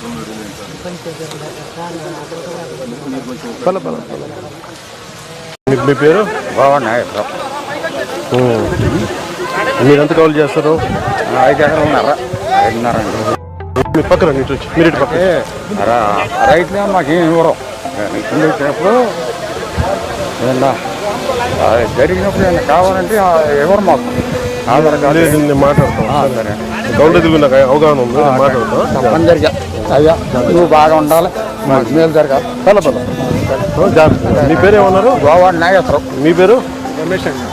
మీ- పేరు? బాగున్నాయి. ఉమ్. మీరు ఎంత కాల్ చేస్తారు? ఐదు ఎకరాలు ఉన్నారా. ఐదున్నర మీ పక్కన ఇటు వచ్చి. మీరు రైతులే మాకు ఏం ఇవ్వరు. కింద వచ్చినప్పుడు జరిగినప్పుడు ఏమన్నా కావాలంటే ఎవరు మాకు. ఆధార్ కార్డు సరే. గౌండెదివి నాకు అవగాహన ఉంది మాట్లాడతాను. తప్పనిసరిగా. అయ్యా నువ్వు బాగా ఉండాలి. మాకు మేలు జరగాలి. పల్ల పల్ల ఓ, జాగ్రత్త. మీ పేరు ఏమన్నారు? గోవా నాగేశ్వరం మీ పేరు? రమేష్ అండి.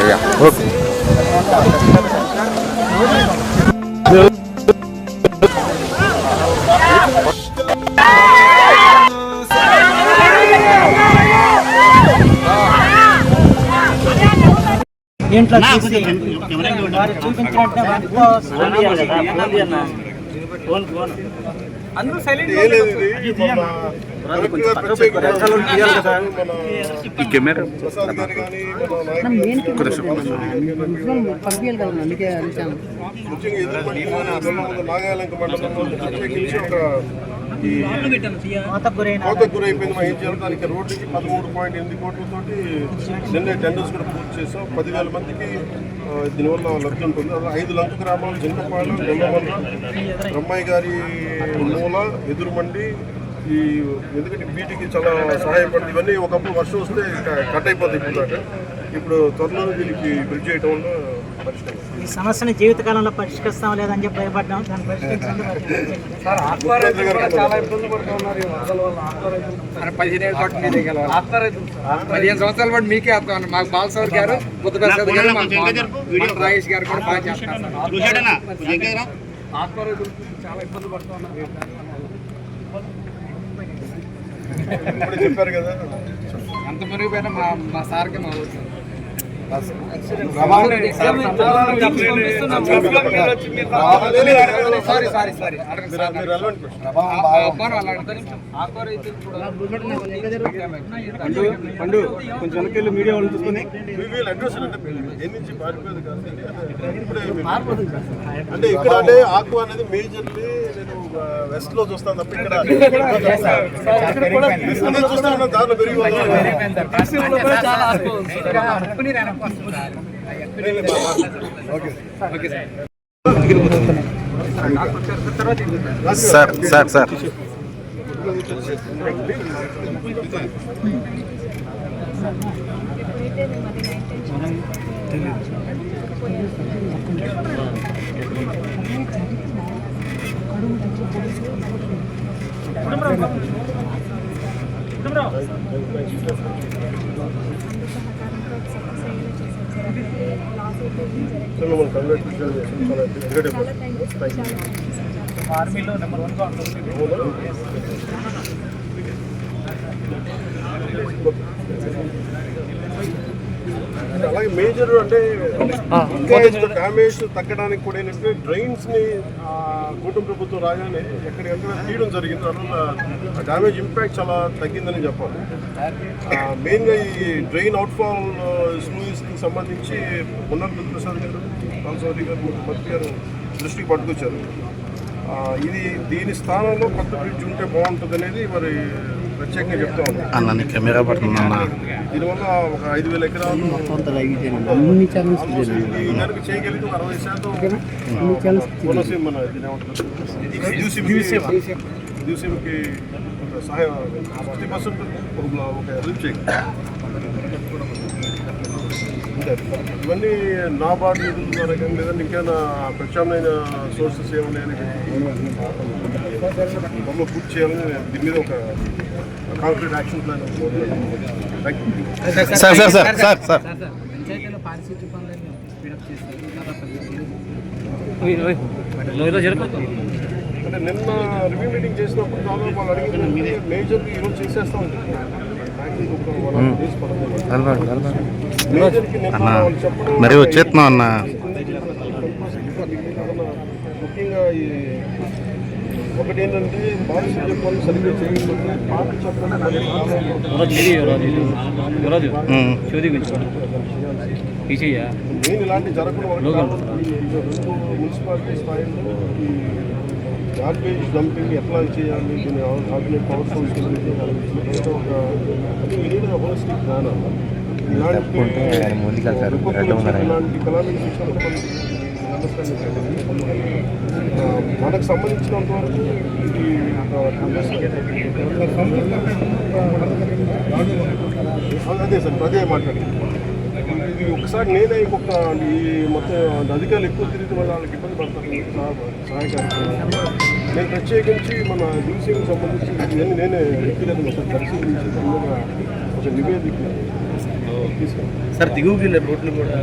అయ్యా. ఓకే. చూసి వారు చూపించినట్టే వాటితో పంపించాలి అందుకే అడిచాను నాగాలంక మండలంలో ప్రత్యేకించి ఒక ఈ కోతకు గురైపోయింది మా ఏం చేయాలి? దానికి రోడ్డుకి పదమూడు పాయింట్ ఎనిమిది కోట్లతోటి నిన్నే టెండర్స్ కూడా పూర్తి చేసాం పదివేల మందికి దీనివల్ల లబ్ధి ఉంటుంది. అలా ఐదు లంక గ్రామాలు జింకపాలెం గొల్లమల్లి బ్రహ్మయ్య గారి మూల ఎదురుమండి ఈ ఎందుకంటే వీటికి చాలా సహాయపడుతుంది ఇవన్నీ ఒకప్పుడు వర్షం వస్తే కట్ అయిపోతుంది ఇప్పుడు దాకా. ఇప్పుడు త్వరలో దీనికి బ్రిడ్జ్ చేయటం వల్ల పరిష్కారం. ఈ సమస్యను జీవితకాలంలో పరిష్కరిస్తాం లేదని చెప్పి భయపడ్డాం. దాన్ని పదిహేను సంవత్సరాల పాటు మీకే వస్తాం మాకు బాలసౌర్ గారు బుద్ధ ప్రసాద్ గారు రాజేష్ గారు కూడా బాగా చేస్తారు. ఇప్పుడే చెప్పారు కదా. ఎంత మెరుగుపోయినా మా మా సార్కి మా ఊరు. పండు కొంచెం వెనకెళ్ళి మీడియా వాళ్ళు చూసుకుని అంటే ఇక్కడ అంటే ఆకు అనేది మేజర్లీ వెస్ట్లో చూస్తాను తప్ప ఇక్కడ చూస్తాను దాంట్లో పెరిగి సార్. సార్. సార్. మిమ్మల్ని కంగ్రాచులేషన్ చేస్తాను చాలా ఎందుకంటే థ్యాంక్ యూ ఆర్మీలో నెంబర్ వన్గా ఉంటుంది అలాగే మేజర్ అంటే డ్యామేజ్ తగ్గడానికి కూడా ఏంటంటే డ్రైన్స్ని కూటమి ప్రభుత్వం రాగానే ఎక్కడికక్కడ తీయడం జరిగింది. దానివల్ల డ్యామేజ్ ఇంపాక్ట్ చాలా తగ్గిందని చెప్పాలి. మెయిన్గా ఈ డ్రైన్ అవుట్ఫాల్ స్లూయిస్కి సంబంధించి మున్నర్ ప్రసాద్ గారు కాల్సవరి గారు ముఖ్యమంత్రి గారు దృష్టికి పట్టుకొచ్చారు. ఇది దీని స్థానంలో కొత్త బ్రిడ్జ్ ఉంటే బాగుంటుంది అనేది మరి ప్రత్యేకంగా చెప్తా ఉంది అన్న నీ కెమెరా పడుతుందన్న దీనివల్ల ఒక ఐదు వేల ఎకరాలు అన్ని ఛానల్స్ ఈ కనుక చేయగలిగితే ఒక అరవై శాతం కోనసీమ మన దీని ఏమంటారు? దివసీమకి దివసీమకి ఒక సహాయం ఫిఫ్టీ పర్సెంట్ ఒక ఒక హెల్ప్ చేయగలరు అంతే. ఇవన్నీ నాబార్డు నిధుల ద్వారా కానీ లేదంటే ఇంకేమైనా ప్రత్యామ్నాయ సోర్సెస్ ఏమున్నాయని బొమ్మ పూర్తి చేయాలని దీని మీద ఒక concrete action plan sir sir sir sir sir అంటే నిన్న రివ్యూ మీటింగ్ చేసినప్పుడు దాదాపు వాళ్ళు అడిగింది మేజర్ ఈరోజు చేసేస్తాం. మరి వచ్చేస్తున్నాం అన్న ముఖ్యంగా ఈ ఒకటి ఏంటంటే పాలసీ చెప్పాలి సరిగ్గా చేయకపోతే పాట చెప్పాలి. నేను ఇలాంటి రెండు మున్సిపాలిటీ స్థాయిలో ఈ గార్బేజ్ డంపింగ్ ఎట్లా చేయాలి దీని ఆర్డినేట్ పవర్ సోర్స్ ఒక హోలిస్టిక్ ప్లాన్ ఇలాంటి ఇలాంటి కళామికి మనకు సంబంధించినంత వరకు ఇది అదే సార్ అదే మాట్లాడి ఇది ఒకసారి నేనే ఇంకొక ఈ మొత్తం అధికారులు ఎక్కువ తిరిగి వల్ల వాళ్ళకి ఇబ్బంది పడతారు. సహాయ నేను ప్రత్యేకించి మన డీసీకి సంబంధించి నేను నేనే వ్యక్తిగతంగా సార్ పరిశీలించి ఒక నివేదిక సార్ దిగువకి రోడ్లు కూడా.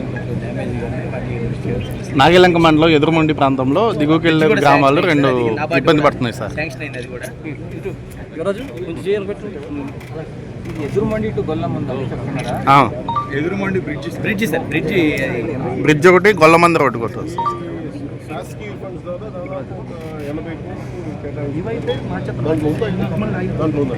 నాగేలంక మండలం ఎదురుమండి ప్రాంతంలో దిగువకి వెళ్ళే గ్రామాలు రెండు ఇబ్బంది పడుతున్నాయి sir. Edurumandi to Edurumandi bridge bridge sir bridge bridge ఒకటి గొల్లమంది రోడ్డు ఒకటి వస్తుంది శాసకీయ ఫండ్స్ ద్వారా దాదాపు ఒక ఎనభై కోట్లు కేటాయించి దాంట్లో ఉందా?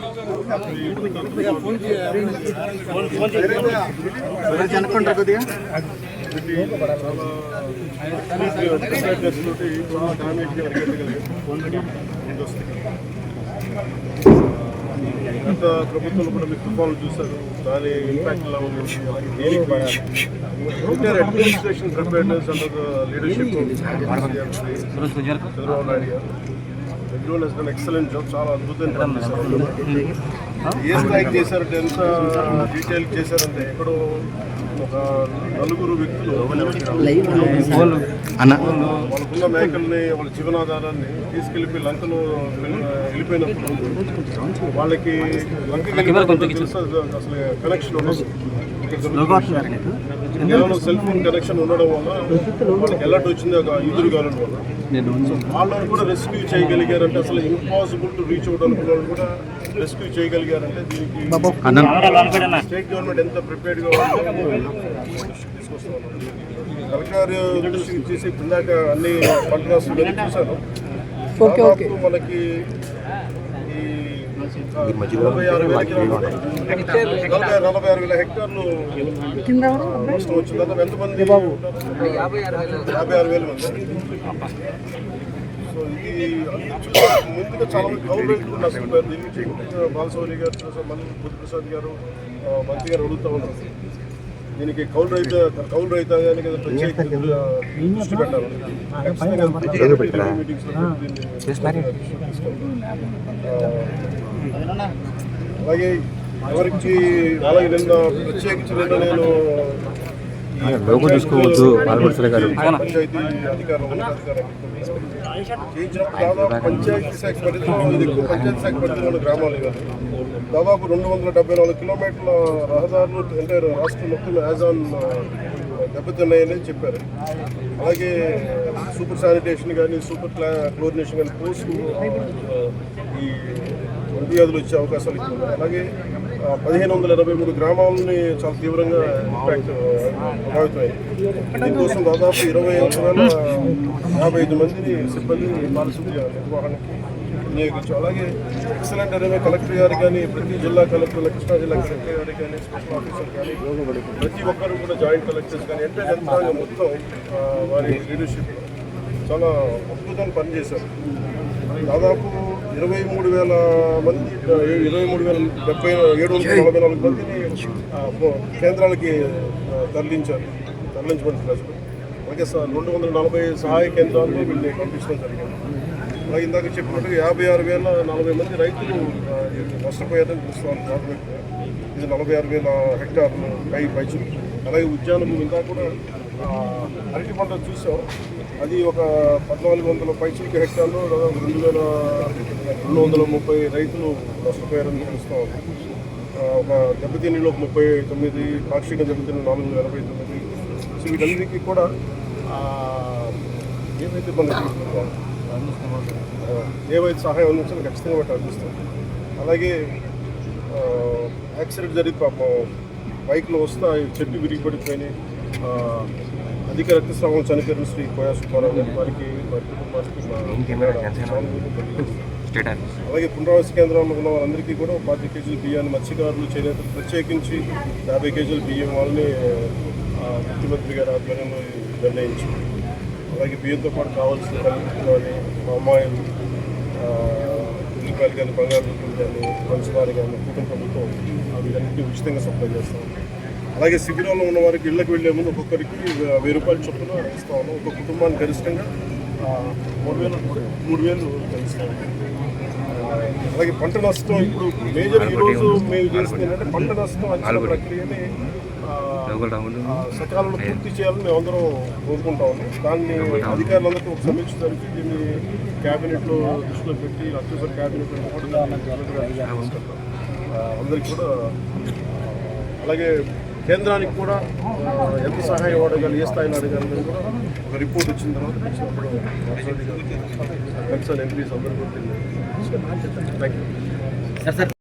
ఇచ్చేసి కొద్దిగా గత ప్రభుత్వంలో కూడా మీరు తుఫాను చూశారు దాని ఇంపాక్ట్ ఎలా ఉంది administration preparedness under leadership Chandrababu Naidu garu everyone he's done excellent job చాలా చేశారు. ఏ స్థాయికి చేశారంటే ఎంత డీటెయిల్ చేశారంటే ఎక్కడో ఒక నలుగురు వ్యక్తులు వాళ్ళకున్న మేకల్ని వాళ్ళ జీవనాధారాన్ని తీసుకెళ్ళిపోయి లంకలో వెళ్ళి- వెళ్ళిపోయినప్పుడు వాళ్ళకి లంకకి అసలు కనెక్షన్ ఉండదు. కేవలం సెల్ ఫోన్ కనెక్షన్ ఉండడం వల్ల వాళ్ళకి ఎలర్ట్ వచ్చింది ఒక ఎదురు కావడం వల్ల. సో వాళ్ళని కూడా రెస్క్యూ చేయగలిగారంటే అసలు ఇంపాసిబుల్ టు రీచ్ అవుట్ అనుకున్న వాళ్ళు కూడా రెస్క్యూ చేయగలిగారంటే దీనికి స్టేట్ గవర్నమెంట్ ఎంత ప్రిపేర్డ్గా ఉందో తీసుకొస్తాం కలెక్టర్ దృష్టికి చేసి ఇందాక అన్ని పంట రాష్ట్రాలు చూశాను. మనకి ఆ, నలభై ఆరు వేల కిలోమీటర్లు. నలభై ఆరు వేల హెక్టార్లు నష్టం వచ్చింది దాదాపు ఎంతమంది యాభై ఆరు వేల. మంది. సో ఇది ముందుగా చాలా మంది కౌలు రైతులు నష్టపోయారు దీని ముఖ్యంగా బాలసౌరి గారు మళ్ళీ బుద్ధప్రసాద్ గారు మంత్రి గారు అడుగుతూ ఉన్నారు. దీనికి కౌలు రైతు కౌలు ఏదో ప్రత్యేక దృష్టి పెట్టాలి. ఖచ్చితంగా ప్రత్యేక మీటింగ్స్లో దీన్ని తీసుకెళ్తాం. ఆ, అలాగే ఎవరికి అలాగే నిన్న ప్రత్యేకించి నిన్న నేను లోగో చూసుకోవద్దు పంచాయతీ అధికారులు ఉన్నతాధికారులు చేయించినప్పుడు దాదాపు పంచాయతీ శాఖ పరిధిలో పంచాయతీ శాఖ పరిధిలో ఉన్న గ్రామాలు దాదాపు రెండు వందల డెబ్బై నాలుగు కిలోమీటర్ల రహదారులు అంటే రాష్ట్రం మొత్తం యాజ్ ఆన్ దెబ్బతిన్నాయని చెప్పారు. అలాగే సూపర్ శానిటేషన్ కానీ సూపర్ క్లా క్లోరినేషన్ కానీ పోస్ట్ ఈ ఫిర్యాదులు వచ్చే అవకాశాలు ఎక్కువ అలాగే పదిహేను వందల ఇరవై మూడు గ్రామాలని చాలా తీవ్రంగా ఇంపాక్ట్ ప్రభావితమైంది. దీనికోసం దాదాపు ఇరవై ఐదు వేల యాభై ఐదు మందిని సిబ్బంది పారిశుద్ధ్య నిర్వహణకి వినియోగించాం అలాగే ఎక్సలెంట్ అనేవి కలెక్టర్ గారు కానీ ప్రతి జిల్లా కలెక్టర్ కృష్ణా జిల్లా కలెక్టర్ గారు కానీ స్పెషల్ ఆఫీసర్ కానీ ప్రతి ఒక్కరు కూడా జాయింట్ కలెక్టర్స్ కానీ అంటే యంత్రాంగం మొత్తం వారి లీడర్షిప్ చాలా అద్భుతంగా పనిచేశారు. దాదాపు ఇరవై మూడు వేల మంది ఇరవై మూడు వేల డెబ్బై ఏడు వందల నలభై నాలుగు మందిని కేంద్రాలకి తరలించారు. తరలించబడిన ప్రజలు. అలాగే స- రెండు వందల నలభై సహాయ కేంద్రాల్లో వీళ్ళని పంపించడం జరిగింది. అలాగే ఇందాక చెప్పినట్టుగా యాభై ఆరు వేల నలభై మంది రైతులు నష్టపోయారని చూస్తాం గవర్నమెంట్. ఇది నలభై ఆరు వేల హెక్టార్లు పై పైచులు. అలాగే ఉద్యాన భూమి కూడా అరటి పంట చూసాం. అది ఒక పద్నాలుగు వందల పైచులకి హెక్టార్లు రెండు వేల రెండు వందల ముప్పై రైతులు నష్టపోయారని తెలుస్తాం ఆ, ఒక దెబ్బతిన్నీలో ఒక ముప్పై తొమ్మిది పాక్షిక దెబ్బతిన్న నాలుగు వందల ఎనభై తొమ్మిది. సో వీటన్నిటికీ కూడా ఏవైతే మనకి ఏవైతే సహాయం అందించాలో ఖచ్చితంగా వాటి అందిస్తాం. అలాగే యాక్సిడెంట్ జరిగి పాపం బైక్లో వస్తే చెట్టు విరిగిపడిపోయినాయి. అధిక రక్తస్రావం చనిపోయిన శ్రీ కోయా సుబ్బారావు గారి వారికి వారి కుటుంబానికి చేయడానికి. అలాగే పునరావాస కేంద్రంలో ఉన్న వాళ్ళందరికీ కూడా ఒక పాతి కేజీల బియ్యాన్ని మత్స్యకారులు చేనేత ప్రత్యేకించి యాభై కేజీల బియ్యం వాళ్ళని ముఖ్యమంత్రి గారి ఆధ్వర్యంలో నిర్ణయించి అలాగే బియ్యంతో పాటు కావాల్సిన కలుపులు కానీ అమ్మాయిలు ఉల్లిపాయలు కానీ బంగాళదుంపలు కానీ పంచదార కానీ కుటుంబ ప్రభుత్వం ఆ ఉచితంగా సప్లై చేస్తాం. అలాగే శిబిరంలో ఉన్న వారికి ఇళ్ళకి వెళ్ళే ముందు ఒక్కొక్కరికి వెయ్యి రూపాయల చొప్పున ఇస్తా. ఉన్నాం ఒక కుటుంబానికి గరిష్టంగా మూడు వేలు మూడు వేలు. అలాగే పంట నష్టం ఇప్పుడు మేజర్ ఈరోజు మేము ఏంటంటే పంట నష్టం అంచనా ప్రక్రియని సకాలంలో పూర్తి చేయాలని మేము అందరం కోరుకుంటా ఉన్నాం. దాన్ని అధికారులందరికీ ఒక సమీక్ష జరిపి దీన్ని క్యాబినెట్లో దృష్టిలో పెట్టి అత్యవసర క్యాబినెట్లో కూడా అందరికీ కూడా అలాగే కేంద్రానికి కూడా ఎంత సహాయం అడగాలి ఏ స్థాయిలో అడగాలి కూడా ఒక రిపోర్ట్ వచ్చిన తర్వాత కన్సర్న్ ఎంపీస్ అందరూ కూడా థ్యాంక్ యూ